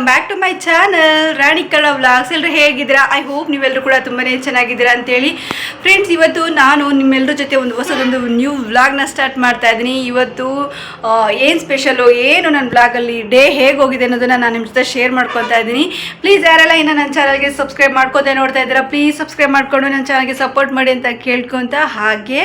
Welcome back to my channel Rani ಕಳ್ಳ vlogs ಎಲ್ಲರೂ ಹೇಗಿದ್ದೀರಾ? ಐ ಹೋಪ್ ನೀವೆಲ್ಲರೂ ಕೂಡ ತುಂಬಾ ಚೆನ್ನಾಗಿದ್ದೀರಾ ಅಂತೇಳಿ. ಫ್ರೆಂಡ್ಸ್ ಇವತ್ತು ನಾನು ನಿಮ್ಮೆಲ್ಲರ ಜೊತೆ ಒಂದು ಹೊಸದೊಂದು ನ್ಯೂ ವ್ಲಾಗ್ನ ಸ್ಟಾರ್ಟ್ ಮಾಡ್ತಾ ಇದ್ದೀನಿ. ಇವತ್ತು ಏನು ಸ್ಪೆಷಲು ಏನು ನನ್ನ ಬ್ಲಾಗಲ್ಲಿ ಡೇ ಹೇಗೆ ಹೋಗಿದೆ ಅನ್ನೋದನ್ನು ನಾನು ನಿಮ್ಮ ಜೊತೆ ಶೇರ್ ಮಾಡ್ಕೊತಾ ಇದ್ದೀನಿ. ಪ್ಲೀಸ್ ಯಾರೆಲ್ಲ ಇನ್ನು ನನ್ನ ಚಾನಲ್ಗೆ ಸಬ್ಸ್ಕ್ರೈಬ್ ಮಾಡ್ಕೊತಾ ನೋಡ್ತಾ ಇದ್ದೀರಾ ಪ್ಲೀಸ್ ಸಬ್ಸ್ಕ್ರೈಬ್ ಮಾಡಿಕೊಂಡು ನನ್ನ ಚಾನಲ್ಗೆ ಸಪೋರ್ಟ್ ಮಾಡಿ ಅಂತ ಕೇಳ್ಕೊತ ಹಾಗೆ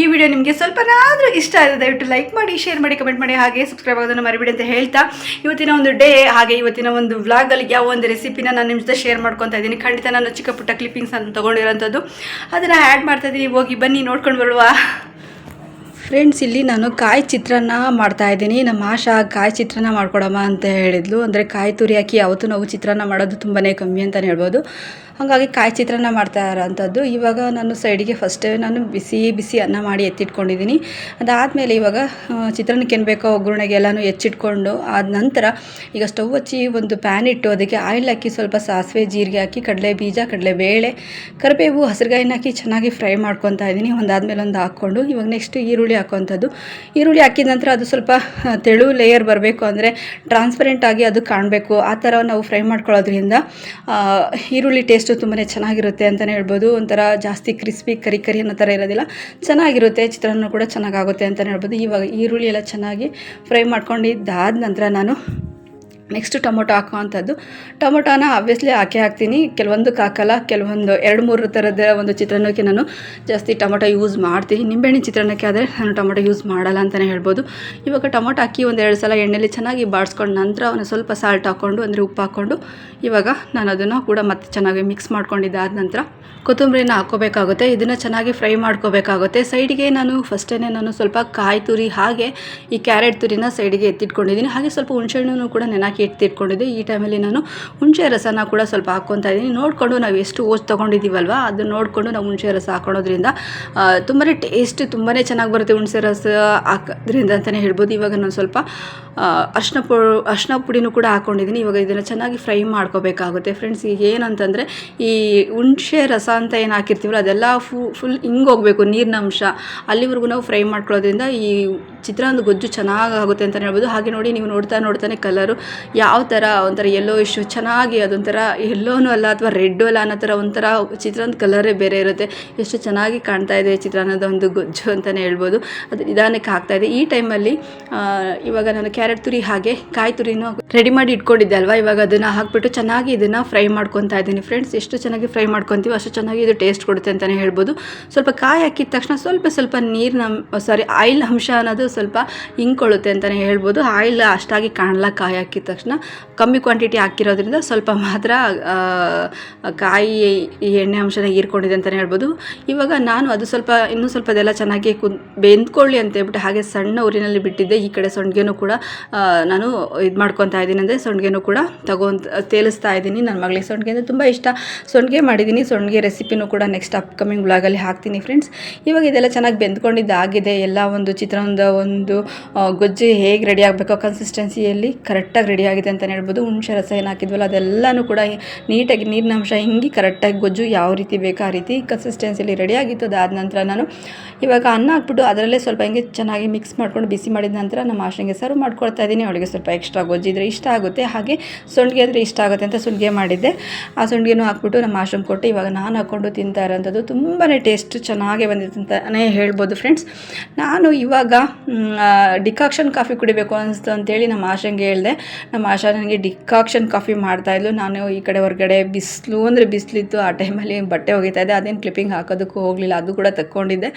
ಈ ವಿಡಿಯೋ ನಿಮಗೆ ಸ್ವಲ್ಪನಾದರೂ ಇಷ್ಟ ಆಗಿದೆ ದಯವಿಟ್ಟು ಲೈಕ್ ಮಾಡಿ ಶೇರ್ ಮಾಡಿ ಕಮೆಂಟ್ ಮಾಡಿ, ಹಾಗೆ ಸಬ್ಸ್ಕ್ರೈಬ್ ಆಗೋದನ್ನು ಮರಿಬಿಡಿ ಅಂತ ಹೇಳ್ತಾ, ಇವತ್ತಿನ ಒಂದು ಡೇ ಹಾಗೆ ಇವತ್ತಿನ ಒಂದು ವ್ಲಾಗಲ್ಲಿ ಯಾವ ಒಂದು ರೆಸಿಪಿನ ನಾನು ನಿಮ್ಮ ಜೊತೆ ಶೇರ್ ಮಾಡ್ಕೊತಾ ಇದ್ದೀನಿ. ಖಂಡಿತ ನಾನು ಚಿಕ್ಕ ಪುಟ್ಟ ಕ್ಲಿಪ್ಪಿಂಗ್ಸ್ ಅನ್ನು ತೊಗೊಂಡಿರೋಂಥದ್ದು. ಅದನ್ನು ಆ್ಯಡ್ ಮಾಡ್ತಾ ಇದ್ದೀನಿ. ಹೋಗಿ ಬನ್ನಿ, ನೋಡ್ಕೊಂಡು ಬರುವ ಫ್ರೆಂಡ್ಸ್ ಇಲ್ಲಿ ನಾನು ಕಾಯಿ ಚಿತ್ರಾನ್ನ ಮಾಡ್ತಾ ಇದ್ದೀನಿ. ನಮ್ಮ ಆಶಾ ಕಾಯಿ ಚಿತ್ರಾನ್ನ ಮಾಡ್ಕೊಡಮ್ಮ ಅಂತ ಹೇಳಿದ್ಲು. ಅಂದರೆ ಕಾಯಿ ತುರಿ ಹಾಕಿ ಯಾವತ್ತೂ ನಾವು ಚಿತ್ರಾನ್ನ ಮಾಡೋದು ತುಂಬಾ ಕಮ್ಮಿ ಅಂತಲೇ ಹೇಳ್ಬೋದು. ಹಾಗಾಗಿ ಕಾಯಿ ಚಿತ್ರಾನ್ನ ಮಾಡ್ತಾ ಇರೋಂಥದ್ದು. ಇವಾಗ ನಾನು ಸೈಡಿಗೆ ಫಸ್ಟೇ ನಾನು ಬಿಸಿ ಬಿಸಿ ಅನ್ನ ಮಾಡಿ ಎತ್ತಿಟ್ಕೊಂಡಿದ್ದೀನಿ. ಅದಾದಮೇಲೆ ಇವಾಗ ಚಿತ್ರಾನ್ನಕ್ಕೆ ಏನು ಬೇಕೋ ಒಗ್ಗರಣೆಗೆ ಎಲ್ಲನೂ ಹೆಚ್ಚಿಟ್ಕೊಂಡು ಆದ ನಂತರ ಈಗ ಸ್ಟವ್ ಹಚ್ಚಿ ಒಂದು ಪ್ಯಾನ್ ಇಟ್ಟು ಅದಕ್ಕೆ ಆಯಿಲ್ ಹಾಕಿ ಸ್ವಲ್ಪ ಸಾಸಿವೆ, ಜೀರಿಗೆ ಹಾಕಿ, ಕಡಲೆ ಬೀಜ, ಕಡಲೆ ಬೇಳೆ, ಕರಿಬೇವು, ಹಸಿರುಗಾಯಿನ ಹಾಕಿ ಚೆನ್ನಾಗಿ ಫ್ರೈ ಮಾಡ್ಕೊತಾ ಇದ್ದೀನಿ. ಒಂದಾದ್ಮೇಲೆ ಒಂದು ಹಾಕ್ಕೊಂಡು ಇವಾಗ ನೆಕ್ಸ್ಟ್ ಈರುಳ್ಳಿ ಹಾಕೋವಂಥದ್ದು. ಈರುಳ್ಳಿ ಹಾಕಿದ ನಂತರ ಅದು ಸ್ವಲ್ಪ ತೆಳು ಲೇಯರ್ ಬರಬೇಕು ಅಂದರೆ ಟ್ರಾನ್ಸ್ಪರೆಂಟ್ ಆಗಿ ಅದು ಕಾಣಬೇಕು. ಆ ಥರ ನಾವು ಫ್ರೈ ಮಾಡ್ಕೊಳ್ಳೋದ್ರಿಂದ ಈರುಳ್ಳಿ ಟೇಸ್ಟು ತುಂಬಾ ಚೆನ್ನಾಗಿರುತ್ತೆ ಅಂತಲೇ ಹೇಳ್ಬೋದು. ಒಂಥರ ಜಾಸ್ತಿ ಕ್ರಿಸ್ಪಿ ಕರಿ ಕರಿ ಅನ್ನೋ ಥರ ಇರೋದಿಲ್ಲ. ಚೆನ್ನಾಗಿರುತ್ತೆ ಚಿತ್ರಾನ್ನ ಕೂಡ ಚೆನ್ನಾಗಾಗುತ್ತೆ ಅಂತಲೇ ಹೇಳ್ಬೋದು. ಇವಾಗ ಈರುಳ್ಳಿ ಎಲ್ಲ ಚೆನ್ನಾಗಿ ಫ್ರೈ ಮಾಡ್ಕೊಂಡಿದ್ದಾದ ನಂತರ ನಾನು ನೆಕ್ಸ್ಟ್ ಟೊಮೊಟೊ ಹಾಕುವಂಥದ್ದು. ಟೊಮೊಟೊನ ಆಬ್ವಿಯಸ್ಲಿ ಹಾಕಿ ಹಾಕ್ತೀನಿ. ಕೆಲವೊಂದಕ್ಕೆ ಹಾಕಲ್ಲ ಕೆಲವೊಂದು ಎರಡು, ಮೂರು ಥರದ ಒಂದು ಚಿತ್ರಾನ್ನಕ್ಕೆ ನಾನು ಜಾಸ್ತಿ ಟೊಮೊಟೊ ಯೂಸ್ ಮಾಡ್ತೀನಿ. ನಿಂಬೆಹಣ್ಣಿನ ಚಿತ್ರಾನ್ನಕ್ಕೆ ಆದರೆ ನಾನು ಟೊಮೊಟೊ ಯೂಸ್ ಮಾಡಲ್ಲ ಅಂತಲೇ ಹೇಳ್ಬೋದು. ಇವಾಗ ಟೊಮೊಟೊ ಹಾಕಿ ಒಂದು ಎರಡು ಸಲ ಎಣ್ಣೆಲಿ ಚೆನ್ನಾಗಿ ಬಾಡಿಸ್ಕೊಂಡು ನಂತರ ಅವನು ಸ್ವಲ್ಪ ಸಾಲ್ಟ್ ಹಾಕ್ಕೊಂಡು ಅಂದರೆ ಉಪ್ಪು ಹಾಕ್ಕೊಂಡು ಇವಾಗ ನಾನು ಅದನ್ನು ಕೂಡ ಮತ್ತೆ ಚೆನ್ನಾಗಿ ಮಿಕ್ಸ್ ಮಾಡ್ಕೊಂಡಿದ್ದಾದ ನಂತರ ಕೊತ್ತಂಬರಿನ ಹಾಕೋಬೇಕಾಗುತ್ತೆ. ಇದನ್ನು ಚೆನ್ನಾಗಿ ಫ್ರೈ ಮಾಡ್ಕೋಬೇಕಾಗುತ್ತೆ. ಸೈಡಿಗೆ ನಾನು ಫಸ್ಟೇ ನಾನು ಸ್ವಲ್ಪ ಕಾಯಿ ತುರಿ ಹಾಗೆ ಈ ಕ್ಯಾರೆಟ್ ತುರಿನ ಸೈಡಿಗೆ ಎತ್ತಿಟ್ಕೊಂಡಿದ್ದೀನಿ. ಹಾಗೆ ಸ್ವಲ್ಪ ಹುಣಸೆಹಣ್ಣು ಕೂಡ ನೆನಾಕಿ ಎತ್ತಿಟ್ಕೊಂಡಿದ್ದೆ ಈ ಟೈಮಲ್ಲಿ ನಾನು ಹುಣಸೆ ರಸನ ಕೂಡ ಸ್ವಲ್ಪ ಹಾಕ್ಕೊತಾ ಇದ್ದೀನಿ. ನೋಡಿಕೊಂಡು ನಾವು ಎಷ್ಟು ಓಸ್ ತೊಗೊಂಡಿದ್ದೀವಲ್ವ? ಅದು ನೋಡಿಕೊಂಡು ನಾವು ಹುಣಸೆ ರಸ ಹಾಕೊಳ್ಳೋದ್ರಿಂದ ತುಂಬಾ ಟೇಸ್ಟ್ ತುಂಬಾ ಚೆನ್ನಾಗಿ ಬರುತ್ತೆ ಹುಣಸೆ ರಸ ಹಾಕೋದ್ರಿಂದ ಅಂತಲೇ ಹೇಳ್ಬೋದು. ಇವಾಗ ನಾನು ಸ್ವಲ್ಪ ಅರ್ಶಿನ ಪು, ಅರ್ಶಿನ ಪುಡಿನೂ ಕೂಡ ಹಾಕ್ಕೊಂಡಿದ್ದೀನಿ ಇವಾಗ ಇದನ್ನು ಚೆನ್ನಾಗಿ ಫ್ರೈ ಮಾಡ್ಕೋಬೇಕಾಗುತ್ತೆ. ಫ್ರೆಂಡ್ಸ್ ಈಗ ಏನಂತಂದರೆ ಈ ಹುಣಸೆ ರಸ ಅಂತ ಏನು ಹಾಕಿರ್ತೀವಲ್ಲ, ಅದೆಲ್ಲ ಫು ಫುಲ್ ಹಿಂಗೆ ಹೋಗಬೇಕು ನೀರಿನ ಅಂಶ ಅಲ್ಲಿವರೆಗೂ ನಾವು ಫ್ರೈ ಮಾಡ್ಕೊಳ್ಳೋದ್ರಿಂದ ಈ ಚಿತ್ರಾನ್ನದ ಗೊಜ್ಜು ಚೆನ್ನಾಗಾಗುತ್ತೆ ಅಂತಲೇ ಹೇಳ್ಬೋದು. ಹಾಗೆ ನೋಡಿ, ನೀವು ನೋಡ್ತಾ ನೋಡ್ತಾನೆ ಕಲರು ಯಾವ ಥರ ಒಂಥರ ಎಲ್ಲೋ ಇಶ್ಯೂ ಚೆನ್ನಾಗಿ ಅದೊಂಥರ ಎಲ್ಲೋನೂ ಅಲ್ಲ ಅಥವಾ ರೆಡ್ಡು ಅಲ್ಲ ಅನ್ನೋ ಥರ ಒಂಥರ ಚಿತ್ರಾನ್ನದ ಕಲರೇ ಬೇರೆ ಇರುತ್ತೆ. ಎಷ್ಟು ಚೆನ್ನಾಗಿ ಕಾಣ್ತಾ ಇದೆ ಚಿತ್ರಾನ್ನದ ಒಂದು ಗೊಜ್ಜು ಅಂತಲೇ ಹೇಳ್ಬೋದು. ಅದು ನಿಧಾನಕ್ಕೆ ಹಾಕ್ತಾ ಇದೆ. ಈ ಟೈಮಲ್ಲಿ ಇವಾಗ ನಾನು ಕ್ಯಾರೆಟ್ ತುರಿ ಹಾಗೆ ಕಾಯಿ ತುರಿನೂ ರೆಡಿ ಮಾಡಿ ಇಟ್ಕೊಂಡಿದ್ದೆ ಅಲ್ವಾ? ಇವಾಗ ಅದನ್ನು ಹಾಕ್ಬಿಟ್ಟು ಚೆನ್ನಾಗಿ ಇದನ್ನು ಫ್ರೈ ಮಾಡ್ಕೊತಾ ಇದ್ದೀನಿ. ಫ್ರೆಂಡ್ಸ್ ಎಷ್ಟು ಚೆನ್ನಾಗಿ ಫ್ರೈ ಮಾಡ್ಕೊತೀವಿ ಅಷ್ಟು ಚೆನ್ನಾಗಿ ಇದು ಟೇಸ್ಟ್ ಕೊಡುತ್ತೆ ಅಂತಲೇ ಹೇಳ್ಬೋದು. ಸ್ವಲ್ಪ ಕಾಯಿ ಹಾಕಿದ ತಕ್ಷಣ ಸ್ವಲ್ಪ ಸ್ವಲ್ಪ ನೀರಿನ ಸಾರಿ ಆಯಿಲ್ ಅಂಶ ಅನ್ನೋದು ಸ್ವಲ್ಪ ಹಿಂಕೊಳ್ಳುತ್ತೆ ಅಂತಲೇ ಹೇಳ್ಬೋದು. ಆಯಿಲ್ ಅಷ್ಟಾಗಿ ಕಾಣಲ್ಲ ಕಾಯಿ ಹಾಕಿದ ತಕ್ಷಣ. ಕಮ್ಮಿ ಕ್ವಾಂಟಿಟಿ ಹಾಕಿರೋದ್ರಿಂದ ಸ್ವಲ್ಪ ಮಾತ್ರ ಕಾಯಿ ಈ ಎಣ್ಣೆ ಅಂಶನ ಹೀರ್ಕೊಂಡಿದೆ ಅಂತಲೇ ಹೇಳ್ಬೋದು. ಇವಾಗ ನಾನು ಅದು ಸ್ವಲ್ಪ, ಇನ್ನೂ ಸ್ವಲ್ಪ ಅದೆಲ್ಲ ಚೆನ್ನಾಗಿ ಕುಂದ್, ಬೆಂದ್ಕೊಳ್ಳಿ ಅಂತ ಹೇಳ್ಬಿಟ್ಟು ಹಾಗೆ ಸಣ್ಣ ಊರಿನಲ್ಲಿ ಬಿಟ್ಟಿದ್ದೆ. ಈ ಕಡೆ ಸೊಂಡ್ಗೆನೂ ಕೂಡ ನಾನು ಇದು ಮಾಡ್ಕೊತಾ ಇದ್ದೀನಿ ಅಂದರೆ ಸೊಂಡಿಗೆನೂ ಕೂಡ ತಗೊಂತ ತೇಲಿಸ್ತಾ ಇದ್ದೀನಿ. ನನ್ನ ಮಗಳಿಗೆ ಸೊಂಡಿಗೆ ಅಂದರೆ ತುಂಬ ಇಷ್ಟ. ಸೊಂಡಿಗೆ ಮಾಡಿದ್ದೀನಿ. ಸೊಂಡಿಗೆ ರೆಸಿಪಿನೂ ಕೂಡ ನೆಕ್ಸ್ಟ್ ಅಪ್ಕಮಿಂಗ್ ಬ್ಲಾಗಲ್ಲಿ ಹಾಕ್ತೀನಿ ಫ್ರೆಂಡ್ಸ್ ಇವಾಗ ಇದೆಲ್ಲ ಚೆನ್ನಾಗಿ ಬೆಂದ್ಕೊಂಡಿದ್ದಾಗಿದೆ. ಎಲ್ಲ ಒಂದು ಚಿತ್ರಾನ್ನದ ಒಂದು ಗೊಜ್ಜು ಹೇಗೆ ರೆಡಿ ಆಗಬೇಕೋ ಕನ್ಸಿಸ್ಟೆನ್ಸಿಯಲ್ಲಿ ಕರೆಕ್ಟಾಗಿ ರೆಡಿ ಆಗಿದೆ ಅಂತಲೇ ಹೇಳ್ಬೋದು. ಹುಣಸೆ ರಸ ಏನು ಹಾಕಿದ್ವಲ್ಲ ಕೂಡ ನೀಟಾಗಿ ನೀರಿನ ಅಂಶ ಹಿಂಗೆ ಕರೆಕ್ಟಾಗಿ ಗೊಜ್ಜು ಯಾವ ರೀತಿ ಬೇಕಾ ಆ ರೀತಿ ಕನ್ಸಿಸ್ಟೆನ್ಸಿಯಲ್ಲಿ ರೆಡಿ ಆಗಿತ್ತು ಅದಾದ ನಂತರ ನಾನು. ಇವಾಗ ಅನ್ನ ಹಾಕ್ಬಿಟ್ಟು ಅದರಲ್ಲೇ ಸ್ವಲ್ಪ ಹಿಂಗೆ ಚೆನ್ನಾಗಿ ಮಿಕ್ಸ್ ಮಾಡ್ಕೊಂಡು ಬಿಸಿ ಮಾಡಿದ ನಂತರ ನಮ್ಮ ಆಶಂಗೆ ಸರ್ವ್ ಮಾಡ್ಕೊಳ್ತಾ ಇದ್ದೀನಿ. ಅವಳಿಗೆ ಸ್ವಲ್ಪ ಎಕ್ಸ್ಟ್ರಾ ಗೊಜ್ಜಿದ್ರೆ ಇಷ್ಟ ಆಗುತ್ತೆ. ಹಾಗೆ ಸೊಂಡಿಗೆ ಅಂದರೆ ಇಷ್ಟ ಆಗುತ್ತೆ ಅಂತ ಸುಂಡಿಗೆ ಮಾಡಿದ್ದೆ. ಆ ಸೊಂಡಿಗೆನೂ ಹಾಕ್ಬಿಟ್ಟು ನಮ್ಮ ಆಶ್ರಮ್ ಕೊಟ್ಟು ಇವಾಗ ನಾನು ಹಾಕ್ಕೊಂಡು ತಿಂತಾ ಇರೋಂಥದ್ದು ತುಂಬಾ ಟೇಸ್ಟ್ ಚೆನ್ನಾಗೇ ಬಂದಿತ್ತು ಅಂತಲೇ ಹೇಳ್ಬೋದು ಫ್ರೆಂಡ್ಸ್ ನಾನು ಇವಾಗ ಡಿಕಾಕ್ಷನ್ ಕಾಫಿ ಕುಡಿಬೇಕು ಅನಿಸ್ತು ಅಂತೇಳಿ ನಮ್ಮ ಆಶಂಗೆ ಹೇಳಿದೆ. ನಮ್ಮ ಆಶಾ ನನಗೆ ಡಿಕಾಕ್ಷನ್ ಕಾಫಿ ಮಾಡ್ತಾಯಿದ್ಲು ನಾನು ಈ ಕಡೆ ಹೊರಗಡೆ ಬಿಸಿಲು ಅಂದರೆ ಬಿಸಿಲಿತ್ತು. ಆ ಟೈಮಲ್ಲಿ ಬಟ್ಟೆ ಒಗಿತಾ ಇದೆ ಅದೇನು ಕ್ಲಿಪ್ಪಿಂಗ್ ಹಾಕೋದಕ್ಕೂ ಹೋಗಲಿಲ್ಲ. ಅದು ಕೂಡ ತಕ್ಕೊಂಡಿದ್ದೆ.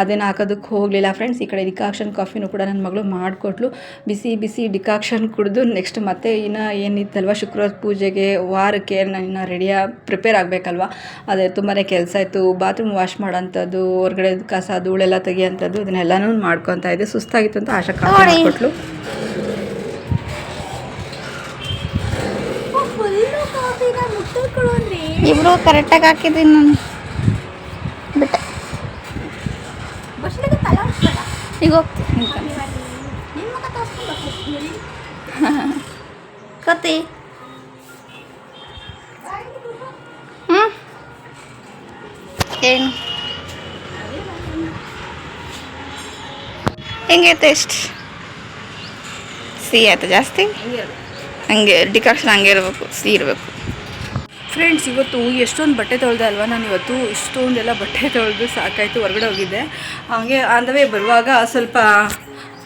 ಅದೇನು ಹಾಕೋದಕ್ಕೆ ಹೋಗಲಿಲ್ಲ. ಫ್ರೆಂಡ್ಸ್ ಈ ಕಡೆ ಡಿಕಾಕ್ಷನ್ ಕಾಫಿನೂ ಕೂಡ ನನ್ನ ಮಗಳು ಮಾಡಿಕೊಟ್ಲು. ಬಿಸಿ ಬಿಸಿ ಡಿಕಾಕ್ಷನ್ ಕುಡಿದು ನೆಕ್ಸ್ಟ್ ಮತ್ತೆ ಇನ್ನು ಏನಿತ್ತಲ್ವ ಶುಕ್ರವಾರ ಪೂಜೆಗೆ ವಾರಕ್ಕೆ ನಾನು ಇನ್ನು ರೆಡಿಯ ಪ್ರಿಪೇರ್ ಆಗಬೇಕಲ್ವ? ಅದೇ ತುಂಬಾ ಕೆಲಸ ಇತ್ತು ಬಾತ್ರೂಮ್ ವಾಶ್ ಮಾಡೋಂಥದ್ದು ಹೊರಗಡೆ ಕಸ ಧೂಳೆಲ್ಲ ತೆಗಿಯೋಂಥದ್ದು ಇದನ್ನೆಲ್ಲನೂ ಮಾಡ್ಕೊತಾ ಇದ್ದೆ. ಸುಸ್ತಾಗಿತ್ತು ಅಂತ ಆಶಾ ಕಾಫಿ ಇಬ್ರು ಕರೆಕ್ಟಾಗಿ ಹಾಕಿದ್ದೀನಿ ನಾನು ಬಿಟ್ಟೆ ಈಗ ಹೋಗ್ತೀನಿ ನಿಂತ್ಕೊಂಡು. ಕತ್ತಿ ಹ್ಞೂ ಏನು ಹೆಂಗೆ ಟೇಸ್ಟ್ ಸಿಹಿ ಆಯ್ತು ಜಾಸ್ತಿ ಹಂಗೆ ಡಿಕಾಕ್ಷನ್ ಹಂಗೆ ಇರಬೇಕು ಸಿಹಿ ಇರಬೇಕು ಫ್ರೆಂಡ್ಸ್ ಇವತ್ತು ಎಷ್ಟೊಂದು ಬಟ್ಟೆ ತೊಳೆದೆ ಅಲ್ವಾ? ನಾನು ಇವತ್ತು ಇಷ್ಟೊಂದೆಲ್ಲ ಬಟ್ಟೆ ತೊಳೆದು ಸಾಕಾಯಿತು ಹೊರಗಡೆ ಹೋಗಿದ್ದೆ. ಹಾಗೆ ಅಂದವೇ ಬರುವಾಗ ಸ್ವಲ್ಪ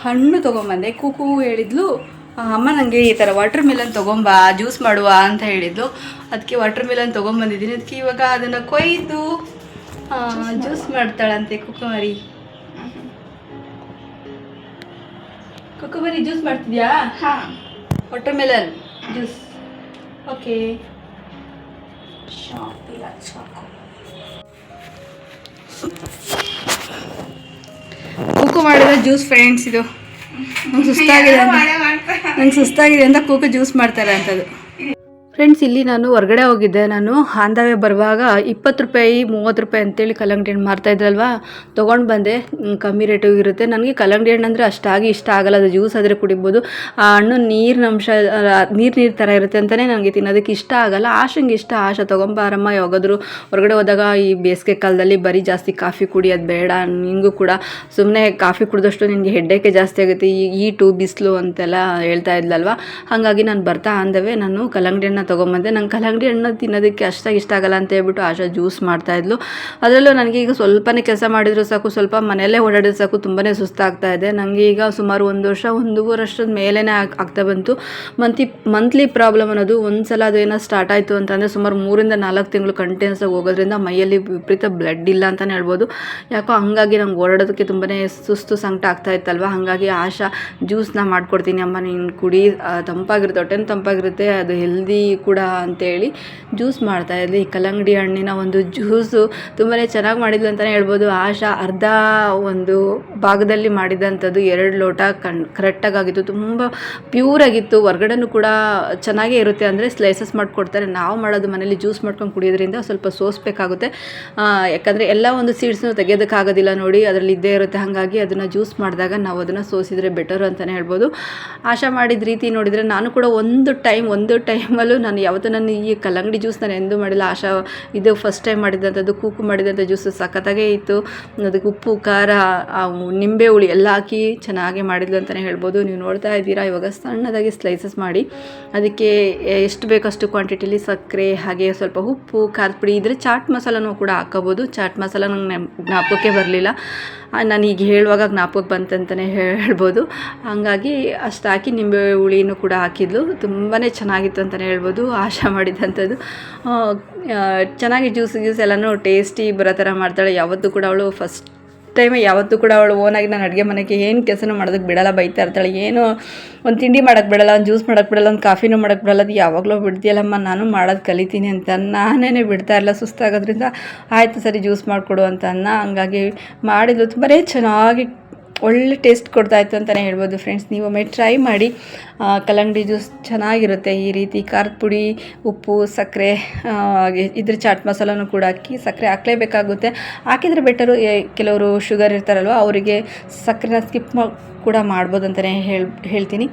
ಹಣ್ಣು ತೊಗೊಂಬಂದೆ. ಕೂಕು ಹೇಳಿದ್ಲು ಅಮ್ಮ ನನಗೆ ಈ ಥರ ವಾಟರ್ ಮಿಲನ್ ತೊಗೊಂಬಾ ಜ್ಯೂಸ್ ಮಾಡುವ ಅಂತ ಹೇಳಿದ್ಲು. ಅದಕ್ಕೆ ವಾಟರ್ ಮಿಲನ್ ತೊಗೊಂಬಂದಿದ್ದೀನಿ. ಅದಕ್ಕೆ ಇವಾಗ ಅದನ್ನು ಕೊಯ್ದು ಜ್ಯೂಸ್ ಮಾಡ್ತಾಳಂತೆ ಕುಕುಮರಿ ಕುಕುಮರಿ ಜ್ಯೂಸ್ ಮಾಡ್ತಿದ್ಯಾ? ಹಾಂ. ವಾಟರ್ ಮಿಲನ್ ಜ್ಯೂಸ್ ಓಕೆ ಕೂಕು ಮಾಡಿದ ಜ್ಯೂಸ್ ಫ್ರೆಂಡ್ಸ್ ಇದು. ನಂಗೆ ಸುಸ್ತಾಗಿದೆ ನಂಗೆ ಸುಸ್ತಾಗಿದೆ ಅಂತ ಕೂಕು ಜ್ಯೂಸ್ ಮಾಡ್ತಾರೆ ಅಂತದು. ಫ್ರೆಂಡ್ಸ್ ಇಲ್ಲಿ ನಾನು ಹೊರಗಡೆ ಹೋಗಿದ್ದೆ. ನಾನು ಆಂಧವೇ ಬರುವಾಗ ಇಪ್ಪತ್ತು ರೂಪಾಯಿ, ಮೂವತ್ತು ರೂಪಾಯಿ ಅಂತೇಳಿ ಕಲ್ಲಂಗಡಿ ಹಣ್ಣು ಮಾರ್ತಾ ಇದ್ರಲ್ವಾ? ತೊಗೊಂಡು ಬಂದೆ. ಕಮ್ಮಿ ರೇಟಿಗೆ ಇರುತ್ತೆ. ನನಗೆ ಕಲ್ಲಂಗಡಿ ಹಣ್ಣು ಅಂದರೆ ಅಷ್ಟಾಗಿ ಇಷ್ಟ ಆಗಲ್ಲ. ಅದು ಜ್ಯೂಸ್ ಆದರೆ ಕುಡಿಬೋದು. ಆ ಹಣ್ಣು ನೀರಿನ ಅಂಶ ನೀರು ನೀರು ಥರ ಇರುತ್ತೆ ಅಂತಲೇ ನನಗೆ ತಿನ್ನೋದಕ್ಕೆ ಇಷ್ಟ ಆಗಲ್ಲ. ಆಶಂಗೆ ಇಷ್ಟ, ಆಶ ತೊಗೊಂಬಾರಮ್ಮ ಯಾವಾಗಾದರೂ ಹೊರಗಡೆ ಹೋದಾಗ ಈ ಬೇಸಿಗೆ ಕಾಲದಲ್ಲಿ ಬರೀ ಜಾಸ್ತಿ ಕಾಫಿ ಕುಡಿಯೋದು ಬೇಡ, ನಿಂಗೂ ಕೂಡ. ಸುಮ್ಮನೆ ಕಾಫಿ ಕುಡಿದಷ್ಟು ನಿನಗೆ ಹೆಡ್ಡೇಕೆ ಜಾಸ್ತಿ ಆಗುತ್ತೆ. ಈ ಟೂ ಬಿಸಿಲು ಅಂತೆಲ್ಲ ಹೇಳ್ತಾ ಇದ್ಲಲ್ವ? ಹಾಗಾಗಿ ನಾನು ಬರ್ತಾ ಅಂದವೇ ನಾನು ಕಲ್ಲಂಗಡಿ ತೊಗೊಂಬಂದೆ. ನಂಗೆ ಕಲ್ಲಂಗಡಿ ಹಣ್ಣು ತಿನ್ನೋದಕ್ಕೆ ಅಷ್ಟಾಗಿ ಇಷ್ಟ ಆಗಲ್ಲ ಅಂತ ಹೇಳ್ಬಿಟ್ಟು ಆಶಾ ಜ್ಯೂಸ್ ಮಾಡ್ತಾ ಇದ್ಲು. ಅದರಲ್ಲೂ ನನಗೆ ಈಗ ಸ್ವಲ್ಪನೇ ಕೆಲಸ ಮಾಡಿದ್ರು ಸಾಕು, ಸ್ವಲ್ಪ ಮನೆಯಲ್ಲೇ ಓಡಾಡಿದ್ರು ಸಾಕು ತುಂಬಾ ಸುಸ್ತಾಗ್ತಾ ಇದೆ. ನನಗೆ ಈಗ ಸುಮಾರು ಒಂದು ವರ್ಷ ಒಂದೂವರೆ ವರ್ಷದ ಮೇಲೇ ಆಗ್ತಾ ಬಂತು. ಮಂತ್ಲಿ ಮಂತ್ಲಿ ಪ್ರಾಬ್ಲಮ್ ಅನ್ನೋದು ಒಂದು ಸಲ ಅದು ಏನೋ ಸ್ಟಾರ್ಟ್ ಆಯಿತು ಅಂತಂದರೆ ಸುಮಾರು ಮೂರಿಂದ ನಾಲ್ಕು ತಿಂಗಳು ಕಂಟಿನ್ಯೂಸ್ ಆಗಿ ಹೋಗೋದ್ರಿಂದ ಮೈಯಲ್ಲಿ ವಿಪರೀತ ಬ್ಲಡ್ ಇಲ್ಲ ಅಂತಲೇ ಹೇಳ್ಬೋದು. ಯಾಕೋ ಹಂಗಾಗಿ ನಂಗೆ ಓಡಾಡೋದಕ್ಕೆ ತುಂಬಾ ಸುಸ್ತು ಸಂಕಟ ಆಗ್ತಾ ಇತ್ತಲ್ವ? ಹಾಗಾಗಿ ಆಶಾ ಜ್ಯೂಸ್ನ ಮಾಡ್ಕೊಡ್ತೀನಿ ಅಮ್ಮ, ನೀನು ಕುಡಿ. ತಂಪಾಗಿರುತ್ತೆ, ಹೊಟ್ಟೆನ ತಂಪಾಗಿರುತ್ತೆ, ಅದು ಹೆಲ್ದಿ ಕೂಡ ಅಂತೇಳಿ ಜ್ಯೂಸ್ ಮಾಡ್ತಾ ಇದ್ವಿ. ಈ ಕಲ್ಲಂಗಡಿ ಹಣ್ಣಿನ ಒಂದು ಜ್ಯೂಸು ತುಂಬಾ ಚೆನ್ನಾಗಿ ಮಾಡಿದ್ಲು ಅಂತಲೇ ಹೇಳ್ಬೋದು. ಆಶಾ ಅರ್ಧ ಒಂದು ಭಾಗದಲ್ಲಿ ಮಾಡಿದಂಥದ್ದು ಎರಡು ಲೋಟ ಕಣ್, ಕರೆಕ್ಟಾಗಿ ಆಗಿತ್ತು. ತುಂಬ ಪ್ಯೂರ್ ಆಗಿತ್ತು. ಹೊರ್ಗಡೆನೂ ಕೂಡ ಚೆನ್ನಾಗೇ ಇರುತ್ತೆ ಅಂದರೆ ಸ್ಲೈಸಸ್ ಮಾಡಿಕೊಡ್ತಾರೆ. ನಾವು ಮಾಡೋದು ಮನೇಲಿ ಜ್ಯೂಸ್ ಮಾಡ್ಕೊಂಡು ಕುಡಿಯೋದ್ರಿಂದ ಸ್ವಲ್ಪ ಸೋಸಬೇಕಾಗುತ್ತೆ ಯಾಕಂದರೆ ಎಲ್ಲ ಒಂದು ಸೀಡ್ಸ್ನು ತೆಗೆಯೋದಕ್ಕಾಗೋದಿಲ್ಲ ನೋಡಿ. ಅದರಲ್ಲಿ ಇದ್ದೇ ಇರುತ್ತೆ. ಹಾಗಾಗಿ ಅದನ್ನು ಜ್ಯೂಸ್ ಮಾಡಿದಾಗ ನಾವು ಅದನ್ನು ಸೋಸಿದರೆ ಬೆಟರ್ ಅಂತಲೇ ಹೇಳ್ಬೋದು. ಆಶಾ ಮಾಡಿದ ರೀತಿ ನೋಡಿದರೆ ನಾನು ಕೂಡ ಒಂದು ಟೈಮ್, ಒಂದು ಟೈಮಲ್ಲೂ ನಾನು ಯಾವತ್ತೂ ನಾನು ಈ ಕಲ್ಲಂಗಡಿ ಜ್ಯೂಸ್ ನಾನು ಎಂದೂ ಮಾಡಿಲ್ಲ. ಆಶಾ ಇದು ಫಸ್ಟ್ ಟೈಮ್ ಮಾಡಿದಂಥದ್ದು ಕೂಕು ಮಾಡಿದಂಥ ಜ್ಯೂಸು ಸಖತ್ತಾಗೇ ಇತ್ತು. ಅದಕ್ಕೆ ಉಪ್ಪು, ಖಾರ ನಿಂಬೆ ಹುಳಿ ಎಲ್ಲ ಹಾಕಿ ಚೆನ್ನಾಗಿ ಮಾಡಿದ್ಲು ಅಂತಲೇ ಹೇಳ್ಬೋದು. ನೀವು ನೋಡ್ತಾ ಇದ್ದೀರಾ, ಇವಾಗ ಸಣ್ಣದಾಗಿ ಸ್ಲೈಸಸ್ ಮಾಡಿ. ಅದಕ್ಕೆ ಎಷ್ಟು ಬೇಕಷ್ಟು ಕ್ವಾಂಟಿಟಿಲಿ ಸಕ್ಕರೆ, ಹಾಗೆ ಸ್ವಲ್ಪ ಉಪ್ಪು, ಖಾರದ ಪುಡಿ ಇದ್ದರೆ ಚಾಟ್ ಮಸಾಲನೂ ಕೂಡ ಹಾಕೋಬೋದು ಚಾಟ್ ಮಸಾಲ ನಂಗೆ ಜ್ಞಾಪಕಕ್ಕೆ ಬರಲಿಲ್ಲ. ನಾನು ಈಗ ಹೇಳುವಾಗ ಜ್ಞಾಪಕಕ್ಕೆ ಬಂತಂತಲೇ ಹೇಳ್ಬೋದು. ಹಾಗಾಗಿ ಅಷ್ಟು ಹಾಕಿ ನಿಂಬೆ ಹುಳಿನೂ ಕೂಡ ಹಾಕಿದ್ಲು. ತುಂಬಾ ಚೆನ್ನಾಗಿತ್ತು ಅಂತಲೇ ಹೇಳ್ಬೋದು. ಆಶಾ ಮಾಡಿದಂಥದ್ದು ಚೆನ್ನಾಗಿ ಜ್ಯೂಸ್ ಜ್ಯೂಸ್ ಎಲ್ಲನೂ ಟೇಸ್ಟಿ ಬರೋ ಥರ ಮಾಡ್ತಾಳೆ. ಯಾವತ್ತೂ ಕೂಡ ಅವಳು ಫಸ್ಟ್ ಟೈಮ್ ಯಾವತ್ತೂ ಕೂಡ ಅವಳು ಓನಾಗಿ ನಾನು ಅಡುಗೆ ಮನೆಗೆ ಏನು ಕೆಲಸನೂ ಮಾಡೋದಕ್ಕೆ ಬಿಡಲ್ಲ, ಬೈತಾ ಇರ್ತಾಳೆ. ಏನು ಒಂದು ತಿಂಡಿ ಮಾಡೋಕ್ಕೆ ಬಿಡಲ್ಲ, ಒಂದು ಜ್ಯೂಸ್ ಮಾಡೋಕ್ಕೆ ಬಿಡಲ್ಲ, ಒಂದು ಕಾಫಿನೂ ಮಾಡೋಕ್ಕೆ ಬಿಡಲ್ಲ. ಅದು ಯಾವಾಗಲೂ ಬಿಡ್ತೀಯಲ್ಲಮ್ಮ, ನಾನು ಮಾಡೋದು ಕಲಿತೀನಿ ಅಂತ ನಾನೇ ಬಿಡ್ತಾ ಇರಲ್ಲ ಸುಸ್ತಾಗೋದ್ರಿಂದ ಆಯಿತು ಸರಿ ಜ್ಯೂಸ್ ಮಾಡಿಕೊಡು ಅಂತ ಅನ್ನ. ಹಂಗಾಗಿ ಮಾಡಿದ್ಲು ತುಂಬಾ ಚೆನ್ನಾಗಿ ಒಳ್ಳೆ ಟೇಸ್ಟ್ ಕೊಡ್ತಾ ಇತ್ತು ಅಂತಲೇ ಹೇಳ್ಬೋದು ಫ್ರೆಂಡ್ಸ್ ಒಮ್ಮೆ ಟ್ರೈ ಮಾಡಿ ಕಲ್ಲಂಗಡಿ ಜ್ಯೂಸ್ ಚೆನ್ನಾಗಿರುತ್ತೆ ಈ ರೀತಿ. ಖಾರದ ಪುಡಿ, ಉಪ್ಪು, ಸಕ್ಕರೆ ಇದ್ರ ಚಾಟ್ ಮಸಾಲನೂ ಕೂಡ ಹಾಕಿ ಸಕ್ಕರೆ ಹಾಕಲೇಬೇಕಾಗುತ್ತೆ. ಹಾಕಿದರೆ ಬೆಟರು ಕೆಲವರು ಶುಗರ್ ಇರ್ತಾರಲ್ವ, ಅವರಿಗೆ ಸಕ್ಕರೆನ ಸ್ಕಿಪ್ ಕೂಡ ಮಾಡ್ಬೋದು ಅಂತಲೇ ಹೇಳ್, ಹೇಳ್ತೀನಿ.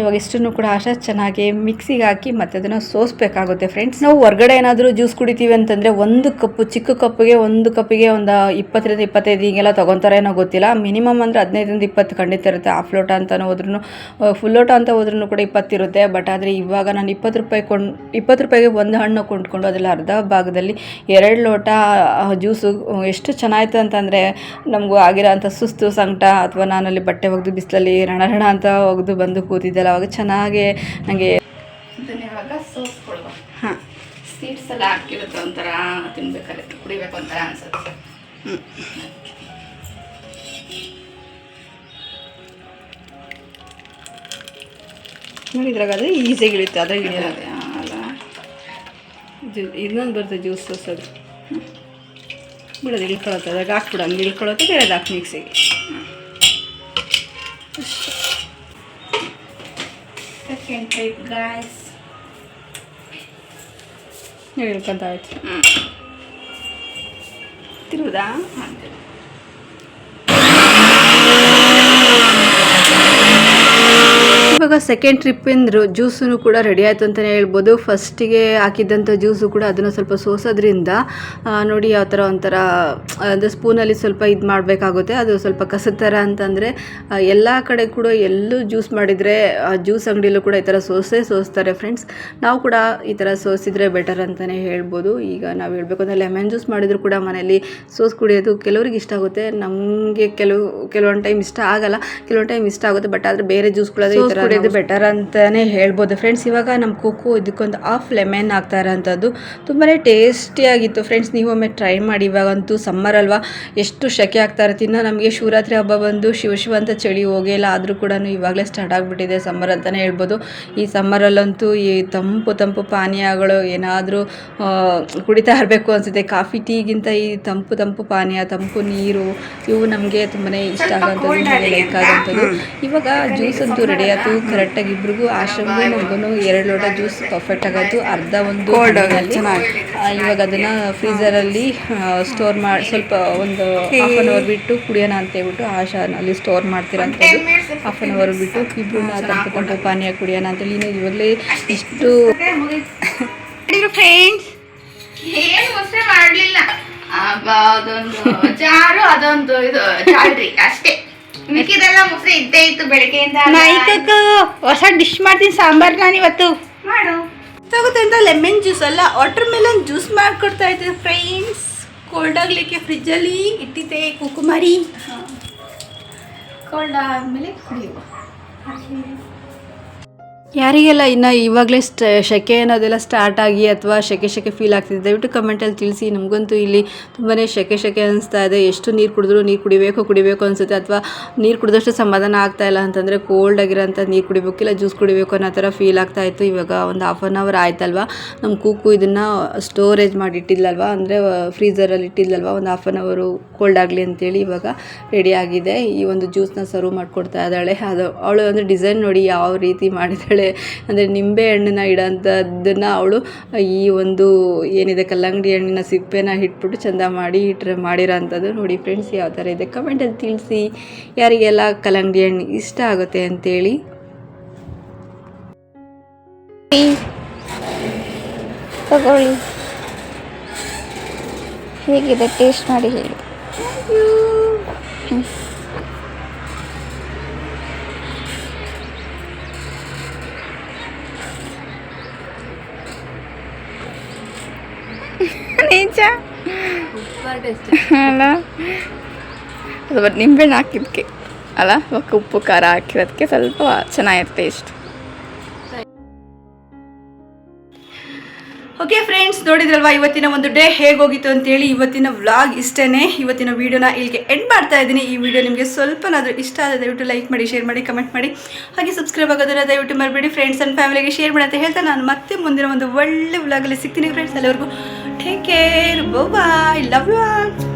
ಇವಾಗ ಇಷ್ಟನ್ನು ಕೂಡ ಆಶಾ ಚೆನ್ನಾಗಿ ಮಿಕ್ಸಿಗೆ ಹಾಕಿ ಮತ್ತೆ ಅದನ್ನು ಸೋಸಬೇಕಾಗುತ್ತೆ ಫ್ರೆಂಡ್ಸ್ ನಾವು ಹೊರಗಡೆ ಏನಾದರೂ ಜ್ಯೂಸ್ ಕುಡಿತೀವಿ ಅಂತಂದರೆ ಒಂದು ಕಪ್ಪು, ಚಿಕ್ಕ ಕಪ್ಪಿಗೆ ಒಂದು ಕಪ್ಪಿಗೆ ಒಂದು ಇಪ್ಪತ್ತರಿಂದ ಇಪ್ಪತ್ತೈದು ಹೀಗೆಲ್ಲ ತೊಗೊತಾರೇನೋ ಗೊತ್ತಿಲ್ಲ. ಮಿನಿಮಮ್ ಅಂದರೆ ಹದಿನೈದರಿಂದ ಇಪ್ಪತ್ತು ಖಂಡಿತ ಇರುತ್ತೆ. ಆಫ್ ಲೋಟ ಅಂತ ಹೋದ್ರೂ ಫುಲ್ ಲೋಟ ಅಂತ ಹೋದ್ರೂ ಕೂಡ ಇಪ್ಪತ್ತಿರುತ್ತೆ ಬಟ್ ಆದರೆ ಇವಾಗ ನಾನು ಇಪ್ಪತ್ತು ರೂಪಾಯಿ ಕೊಂಡು, ಇಪ್ಪತ್ತು ರೂಪಾಯಿಗೆ ಒಂದು ಹಣ್ಣು ಕೊಂಡ್ಕೊಂಡು ಅದರಲ್ಲಿ ಅರ್ಧ ಭಾಗದಲ್ಲಿ ಎರಡು ಲೋಟ ಜ್ಯೂಸು ಎಷ್ಟು ಚೆನ್ನಾಗಿತ್ತು ಅಂತಂದರೆ ನಮಗೂ ಆಗಿರೋ ಅಂಥ ಸುಸ್ತು, ಸಂಕಟ ಅಥವಾ ನಾನಲ್ಲಿ ಬಟ್ಟೆ ಒಗೆದು ಬಿಸಿಲಲ್ಲಿ ರಣ ರಣ ಅಂತ ಒಗೆದು ಬಂದು ಕೂತಿದ್ದೆಲ್ಲ ಅವಾಗ ಚೆನ್ನಾಗಿ ನನಗೆ ಧನ್ಯವಾದ ಇವಾಗ ಸೋಸ್ಕೊಳ್ಬೇಕು ಹಾಂ. ಸ್ವೀಟ್ಸ್ ಎಲ್ಲ ಹಾಕಿರುತ್ತೆ ಒಂಥರ ತಿನ್ಬೇಕಾದ್ರೆ ಕುಡಿಬೇಕು ಒಂಥರ ಅನ್ಸುತ್ತೆ. ನೋಡಿದ್ರಾಗ ಅದು ಈಸಿಯಾಗಿ ಇಳಿಯುತ್ತೆ ಅದ್ರಾಗ ಇಳಿಯಲ್ಲ. ಅದೇ, ಅಲ್ಲ. ಇದು ಇನ್ನೊಂದು ಬರ್ತದೆ ಜ್ಯೂಸ್ ಸೋಸೋದು. ಬಿಡೋದು ಇಳ್ಕೊಳತ್ತೆ ಅದ್ರಾಗ ಹಾಕ್ಬಿಡು ಹಂಗೆ ಇಳ್ಕೊಳತ್ತೆ ಬೇರೆದು ಹಾಕಿ ಮಿಕ್ಸಿಗೆ ಸೆಕೆಂಡ್ ಟೈಪ್ ಗಾಯ್ಸ್ ನೀವು ಇಳ್ಕೊಂತ ಆಯ್ತು ಹ್ಞೂ ತಿರುವುದಾ ಇವಾಗ ಸೆಕೆಂಡ್ ಟ್ರಿಪ್ ಟ್ರಿಪ್ಪಿಂದು ಜ್ಯೂಸೂ ಕೂಡ ರೆಡಿ ಆಯಿತು ಅಂತಲೇ ಹೇಳ್ಬೋದು. ಫಸ್ಟಿಗೆ ಹಾಕಿದ್ದಂಥ ಜ್ಯೂಸು ಕೂಡ ಅದನ್ನು ಸ್ವಲ್ಪ ಸೋಸೋದ್ರಿಂದ ಆ, ನೋಡಿ ಯಾವ ಥರ ಒಂಥರ ಅದು ಸ್ಪೂನಲ್ಲಿ ಸ್ವಲ್ಪ ಇದು ಮಾಡಬೇಕಾಗುತ್ತೆ. ಅದು ಸ್ವಲ್ಪ ಕಸದ ಥರ ಅಂತಂದರೆ ಎಲ್ಲ ಕಡೆ ಕೂಡ ಎಲ್ಲೂ ಜ್ಯೂಸ್ ಮಾಡಿದರೆ ಜ್ಯೂಸ್ ಅಂಗಡಿಯಲ್ಲೂ ಕೂಡ ಈ ಥರ ಸೋಸೇ ಸೋಸ್ತಾರೆ ಫ್ರೆಂಡ್ಸ್ ನಾವು ಕೂಡ ಈ ಥರ ಸೋಸಿದರೆ ಬೆಟರ್ ಅಂತಲೇ ಹೇಳ್ಬೋದು. ಈಗ ನಾವು ಹೇಳಬೇಕು ಅಂದರೆ ಲೆಮನ್ ಜ್ಯೂಸ್ ಮಾಡಿದರೂ ಕೂಡ ಮನೇಲಿ ಸೋಸ್ ಕುಡಿಯೋದು ಕೆಲವ್ರಿಗೆ ಇಷ್ಟ ಆಗುತ್ತೆ. ನಮಗೆ ಕೆಲವು ಕೆಲವೊಂದು ಟೈಮ್ ಇಷ್ಟ ಆಗಲ್ಲ. ಕೆಲವೊಂದು ಟೈಮ್ ಇಷ್ಟ ಆಗುತ್ತೆ ಬಟ್ ಆದರೆ ಬೇರೆ ಜ್ಯೂಸ್ಗಳಾದ್ರೆ ಈ ಥರ ಕುಡಿಯೋದು ಬೆಟರ್ ಅಂತಲೇ ಹೇಳ್ಬೋದು. ಫ್ರೆಂಡ್ಸ್ ಇವಾಗ ನಮ್ಮ ಕುಕ್ಕು ಇದಕ್ಕೊಂದು ಹಾಫ್ ಲೆಮೆನ್ ಹಾಕ್ತಾ ಇರೋಂಥದ್ದು ತುಂಬಾ ಟೇಸ್ಟಿಯಾಗಿತ್ತು ಫ್ರೆಂಡ್ಸ್ ನೀವು ಒಮ್ಮೆ ಟ್ರೈ ಮಾಡಿ. ಇವಾಗಂತೂ ಸಮ್ಮರ್ ಅಲ್ವಾ? ಎಷ್ಟು ಶೆಕೆ ಆಗ್ತಾ ಇರುತ್ತೆ. ಇನ್ನು ನಮಗೆ ಶಿವರಾತ್ರಿ ಹಬ್ಬ ಬಂದು ಶಿವ ಶಿವ ಅಂತ ಚಳಿ ಹೋಗೇ ಇಲ್ಲ. ಆದರೂ ಕೂಡ ಇವಾಗಲೇ ಸ್ಟಾರ್ಟ್ ಆಗಿಬಿಟ್ಟಿದೆ ಸಮ್ಮರ್ ಅಂತಲೇ ಹೇಳ್ಬೋದು. ಈ ಸಮ್ಮರಲ್ಲಂತೂ ಈ ತಂಪು ತಂಪು ಪಾನೀಯಗಳು ಏನಾದರೂ ಕುಡಿತಾ ಇರಬೇಕು ಅನಿಸುತ್ತೆ. ಕಾಫಿ ಟೀಗಿಂತ ಈ ತಂಪು ತಂಪು ಪಾನೀಯ ತಂಪು ನೀರು ಇವು ನಮಗೆ ತುಂಬಾ ಇಷ್ಟ ಆಗೋಂಥದ್ದು ಲೈಕ್ ಆಗೋಂಥದ್ದು ಇವಾಗ ಜ್ಯೂಸ್ ಅಂತೂ ರೆಡಿ ಆಯಿತು. ಕರೆಕ್ಟಾಗಿ ಇಬ್ರಿಗೂ ಆಶ್ರಮಗೂ ನಮಗೂ ಎರಡು ಲೋಟ ಜ್ಯೂಸ್ ಪರ್ಫೆಕ್ಟ್ ಆಗೋದು ಅರ್ಧ ಒಂದು ಇವಾಗ ಅದನ್ನು ಫ್ರೀಸರಲ್ಲಿ ಸ್ಟೋರ್ ಮಾಡಿ ಸ್ವಲ್ಪ ಒಂದು ಹಾಫ್ ಆನ್ ಅವರ್ ಬಿಟ್ಟು ಕುಡಿಯೋಣ ಅಂತ ಹೇಳ್ಬಿಟ್ಟು ಆ ಅಲ್ಲಿ ಸ್ಟೋರ್ ಮಾಡ್ತಿರೋಂಥದ್ದು ಹಾಫ್ ಆನ್ ಅವರ್ ಬಿಟ್ಟು ಇಬ್ಬರು ತಂಪು ಪಾನೀಯ ಕುಡಿಯೋಣ ಅಂತೇಳಿ ಇನ್ನು ಇವಾಗಲೇ ಇಷ್ಟು ಫ್ರೆಂಡ್ಸ್ ಏನು ಮೊಸರು ಮಾಡ್ಲಿಲ್ಲ. ಅದೊಂದು ಜಾರು ಅದೊಂದು ಇದು ಚಾಲ್ರಿ ಅಷ್ಟೇ. ಮಿಕ್ಕಿದೆಲ್ಲ ಮೊಸರು ಇದ್ದೇ ಇತ್ತು ಬೆಳಗ್ಗೆಯಿಂದ. ಹೊಸ ಡಿಶ್ ಮಾಡ್ತೀನಿ ಸಾಂಬಾರ್ ನಾನು ಇವತ್ತು. ಮಾಡು. ತಗೋತೆ ಅಂತ ಲೆಮನ್ ಜ್ಯೂಸ್ ಅಲ್ಲ ವಾಟರ್ ಮೆಲನ್ ಜ್ಯೂಸ್ ಮಾಡ್ಕೊಡ್ತಾ ಇದ್ದೆ ಫ್ರೆಂಡ್ಸ್ ಕೋಲ್ಡ್ ಆಗಲಿಕ್ಕೆ ಫ್ರಿಜ್ಜಲ್ಲಿ ಇಟ್ಟಿದ್ದೆ ಕುಕುಮಾರಿ. ಕೋಲ್ಡ್ ಆದಮೇಲೆ ಕುಡಿಯುವ. ಯಾರಿಗೆಲ್ಲ ಇನ್ನು ಇವಾಗಲೇ ಸ್ಟ ಸೆಕೆ ಅನ್ನೋದೆಲ್ಲ ಸ್ಟಾರ್ಟ್ ಆಗಿ ಅಥವಾ ಸೆಕೆ ಸೆಕೆ ಫೀಲ್ ಆಗ್ತಿದೆ, ದಯವಿಟ್ಟು ಕಮೆಂಟಲ್ಲಿ ತಿಳಿಸಿ. ನಮಗಂತೂ ಇಲ್ಲಿ ತುಂಬಾ ಸೆಕೆ ಸೆಕೆ ಅನಿಸ್ತಾ ಇದೆ. ಎಷ್ಟು ನೀರು ಕುಡಿದ್ರು ನೀರು ಕುಡಿಬೇಕು ಕುಡಿಬೇಕು ಅನಿಸುತ್ತೆ. ಅಥವಾ ನೀರು ಕುಡಿದಷ್ಟು ಸಮಾಧಾನ ಆಗ್ತಾ ಇಲ್ಲ ಅಂತಂದರೆ ಕೋಲ್ಡ್ ಆಗಿರೋಂಥ ನೀರು ಕುಡಿಬೇಕು, ಇಲ್ಲ ಜ್ಯೂಸ್ ಕುಡಿಬೇಕು ಅನ್ನೋ ಥರ ಫೀಲ್ ಆಗ್ತಾ ಇತ್ತು. ಇವಾಗ ಒಂದು ಹಾಫ್ ಆನ್ ಅವರ್ ಆಯ್ತಲ್ವ? ನಮ್ಮ ಕೂಕು ಇದನ್ನು ಸ್ಟೋರೇಜ್ ಮಾಡಿ ಇಟ್ಟಿದ್ಲಲ್ವ ಅಂದರೆ ಫ್ರೀಸರಲ್ಲಿ ಇಟ್ಟಿದ್ಲಲ್ವ? ಒಂದು ಹಾಫ್ ಆನ್ ಅವರು ಕೋಲ್ಡ್ ಆಗಲಿ ಅಂತೇಳಿ ಇವಾಗ ರೆಡಿ ಆಗಿದೆ. ಈ ಒಂದು ಜ್ಯೂಸ್ನ ಸರ್ವ್ ಮಾಡಿಕೊಡ್ತಾ ಇದ್ದಾಳೆ. ಅದು, ಅವಳು ಅಂದರೆ ಡಿಸೈನ್ ನೋಡಿ ಯಾವ ರೀತಿ ಮಾಡಿದ್ದಾಳೆ ಅಂದರೆ ನಿಂಬೆ ಹಣ್ಣನ್ನ ಇಡೋಂಥದ್ದನ್ನ ಅವಳು ಈ ಒಂದು ಏನಿದೆ ಕಲ್ಲಂಗಡಿ ಹಣ್ಣಿನ ಸಿಪ್ಪೆನ ಇಟ್ಬಿಟ್ಟು ಚಂದ ಮಾಡಿ ಇಟ್ರೆ ಮಾಡಿರೋ ಅಂಥದ್ದು ನೋಡಿ ಫ್ರೆಂಡ್ಸ್ ಯಾವ ಥರ ಇದೆ ಕಮೆಂಟಲ್ಲಿ ತಿಳಿಸಿ. ಯಾರಿಗೆಲ್ಲ ಕಲ್ಲಂಗಡಿ ಹಣ್ಣು ಇಷ್ಟ ಆಗುತ್ತೆ ಅಂತೇಳಿ. ತಗೊಳ್ಳಿ. ಹೇಗಿದೆ? ಟೇಸ್ಟ್ ಮಾಡಿ ಹೇಳಿ. ನಿಜ ಅಲ್ಲ. ಅದು ಬಟ್ ನಿಂಬೆಹಣ್ಣು ಹಾಕಿದ್ಕೆ. ಅಲ್ಲ ಅವಕ್ಕೆ ಉಪ್ಪು, ಖಾರ ಹಾಕಿರೋದಕ್ಕೆ ಸ್ವಲ್ಪ ಚೆನ್ನಾಗಿರುತ್ತೆ ಟೇಸ್ಟ್ ಓಕೆ ಫ್ರೆಂಡ್ಸ್ ನೋಡಿದ್ರಲ್ವಾ ಇವತ್ತಿನ ಒಂದು ಡೇ ಹೇಗೋಗಿತ್ತು ಅಂತೇಳಿ ಇವತ್ತಿನ ವ್ಲಾಗ್ ಇಷ್ಟೇ ಇವತ್ತಿನ ವೀಡಿಯೋನ ಇಲ್ಲಿಗೆ ಎಂಡ್ ಮಾಡ್ತಾ ಇದ್ದೀನಿ. ಈ ವಿಡಿಯೋ ನಿಮಗೆ ಸ್ವಲ್ಪನಾದರೂ ಇಷ್ಟ ಆದರೆ ದಯವಿಟ್ಟು ಲೈಕ್ ಮಾಡಿ ಶೇರ್ ಮಾಡಿ ಕಮೆಂಟ್ ಮಾಡಿ. ಹಾಗೆ ಸಬ್ಸ್ಕ್ರೈಬ್ ಆಗೋದ್ರೆ ದಯವಿಟ್ಟು ಮರಿಬೇಡಿ. ಫ್ರೆಂಡ್ಸ್ ಆ್ಯಂಡ್ ಫ್ಯಾಮಿಲಿಗೆ ಶೇರ್ ಮಾಡಿ ಅಂತ ಹೇಳ್ತಾ ನಾನು ಮತ್ತೆ ಮುಂದಿನ ಒಂದು ಒಳ್ಳೆ ವ್ಲಾಗಲ್ಲಿ ಸಿಗ್ತೀನಿ ಫ್ರೆಂಡ್ಸ್ ಎಲ್ಲರಿಗೂ Take care. Bye bye. Love you all.